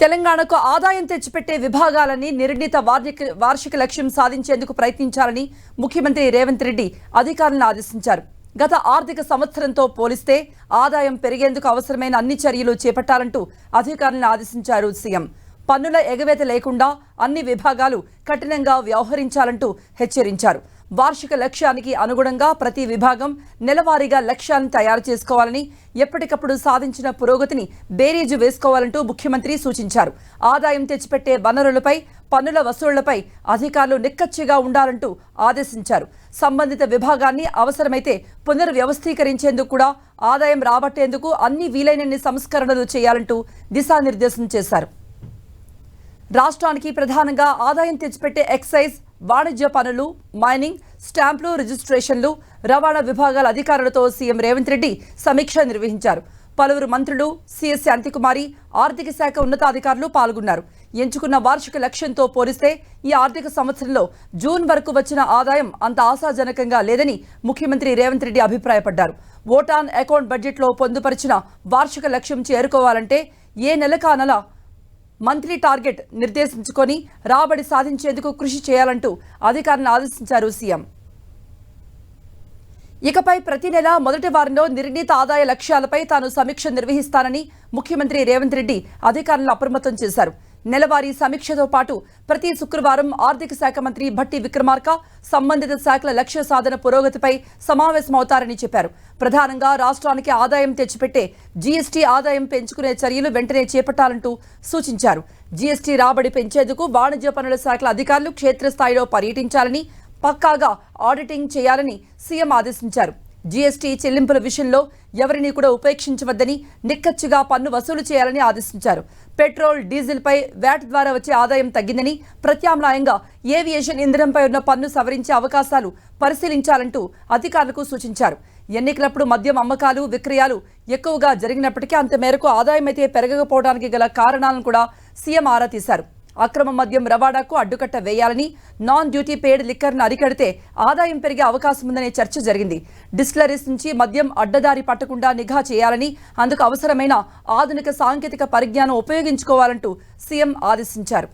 తెలంగాణకు ఆదాయం తెచ్చిపెట్టే విభాగాలని నిర్ణీత వార్షిక వార్షిక లక్ష్యం సాధించేందుకు ప్రయత్నించాలని ముఖ్యమంత్రి రేవంత్ రెడ్డి అధికారులను ఆదేశించారు. గత ఆర్థిక సంవత్సరంతో పోలిస్తే ఆదాయం పెరిగేందుకు అవసరమైన అన్ని చర్యలు చేపట్టాలంటూ అధికారులను ఆదేశించారు సీఎం. పన్నుల ఎగవేత లేకుండా అన్ని విభాగాలు కఠినంగా వ్యవహరించాలంటూ హెచ్చరించారు. వార్షిక లక్ష్యానికి అనుగుణంగా ప్రతి విభాగం నెలవారీగా లక్ష్యాలను తయారు చేసుకోవాలని ఎప్పటికప్పుడు సాధించిన పురోగతిని బేరీజు వేసుకోవాలంటూ ముఖ్యమంత్రి సూచించారు. ఆదాయం తెచ్చిపెట్టే వనరులపై పన్నుల వసూళ్ళపై అధికారులు నిక్కచ్చిగా ఉండాలంటూ ఆదేశించారు. సంబంధిత విభాగాన్ని అవసరమైతే పునర్వ్యవస్థీకరించేందుకు కూడా ఆదాయం రాబట్టేందుకు అన్ని వీలైనన్ని సంస్కరణలు చేయాలంటూ దిశానిర్దేశం చేశారు. రాష్ట్రానికి ప్రధానంగా ఆదాయం తెచ్చిపెట్టే ఎక్సైజ్ వాణిజ్య పనులు మైనింగ్ స్టాంపులు రిజిస్ట్రేషన్లు రవాణా విభాగాల అధికారులతో సీఎం రేవంత్ రెడ్డి సమీక్ష నిర్వహించారు. పలువురు మంత్రులు సిఎస్ శాంతికుమారి ఆర్థిక శాఖ ఉన్నతాధికారులు పాల్గొన్నారు. ఎంచుకున్న వార్షిక లక్ష్యంతో పోలిస్తే ఈ ఆర్థిక సంవత్సరంలో జూన్ వరకు వచ్చిన ఆదాయం అంత ఆశాజనకంగా లేదని ముఖ్యమంత్రి రేవంత్ రెడ్డి అభిప్రాయపడ్డారు. ఓటాన్ అకౌంట్ బడ్జెట్లో పొందుపరిచిన వార్షిక లక్ష్యం చేరుకోవాలంటే ఏ నెలకా నెల మంత్లీ టార్గెట్ నిర్దేశించుకొని రాబడి సాధించేందుకు కృషి చేయాలంటూ అధికారులను ఆదేశించారు సీఎం. ఇకపై ప్రతి నెల మొదటి వారంలో నిర్ణీత ఆదాయ లక్ష్యాలపై తాను సమీక్ష నిర్వహిస్తానని ముఖ్యమంత్రి రేవంత్ రెడ్డి అధికారులను అప్రమత్తం చేశారు. నెలవారీ సమీక్షతో పాటు ప్రతి శుక్రవారం ఆర్థిక శాఖ మంత్రి భట్టి విక్రమార్క సంబంధిత శాఖల లక్ష్య సాధన పురోగతిపై సమావేశమవుతారని చెప్పారు. ప్రధానంగా రాష్ట్రానికి ఆదాయం తెచ్చిపెట్టే జీఎస్టీ ఆదాయం పెంచుకునే చర్యలు వెంటనే చేపట్టాలంటూ సూచించారు. జీఎస్టీ రాబడి పెంచేందుకు వాణిజ్య పనుల శాఖల అధికారులు క్షేత్రస్థాయిలో పర్యటించాలని పక్కాగా ఆడిటింగ్ చేయాలని సీఎం ఆదేశించారు. జీఎస్టీ చెల్లింపుల విషయంలో ఎవరిని కూడా ఉపేక్షించవద్దని నిక్కచ్చిగా పన్ను వసూలు చేయాలని ఆదేశించారు. పెట్రోల్ డీజిల్పై వ్యాట్ ద్వారా వచ్చే ఆదాయం తగ్గిందని ప్రత్యామ్నాయంగా ఏవియేషన్ ఇంధనంపై ఉన్న పన్ను సవరించే అవకాశాలు పరిశీలించాలంటూ అధికారులకు సూచించారు. ఎన్నికలప్పుడు మద్యం అమ్మకాలు విక్రయాలు ఎక్కువగా జరిగినప్పటికీ అంత మేరకు ఆదాయం అయితే పెరగకపోవడానికి గల కారణాలను కూడా సీఎం ఆరా తీశారు. అక్రమ మద్యం రవాణాకు అడ్డుకట్ట వేయాలని నాన్ డ్యూటీ పేడ్ లిక్కర్ను అరికడితే ఆదాయం పెరిగే అవకాశం ఉందనే చర్చ జరిగింది. డిస్టిలరీస్ నుంచి మద్యం అడ్డదారి పట్టకుండా నిఘా చేయాలని అందుకు అవసరమైన ఆధునిక సాంకేతిక పరిజ్ఞానం ఉపయోగించుకోవాలంటూ సీఎం ఆదేశించారు.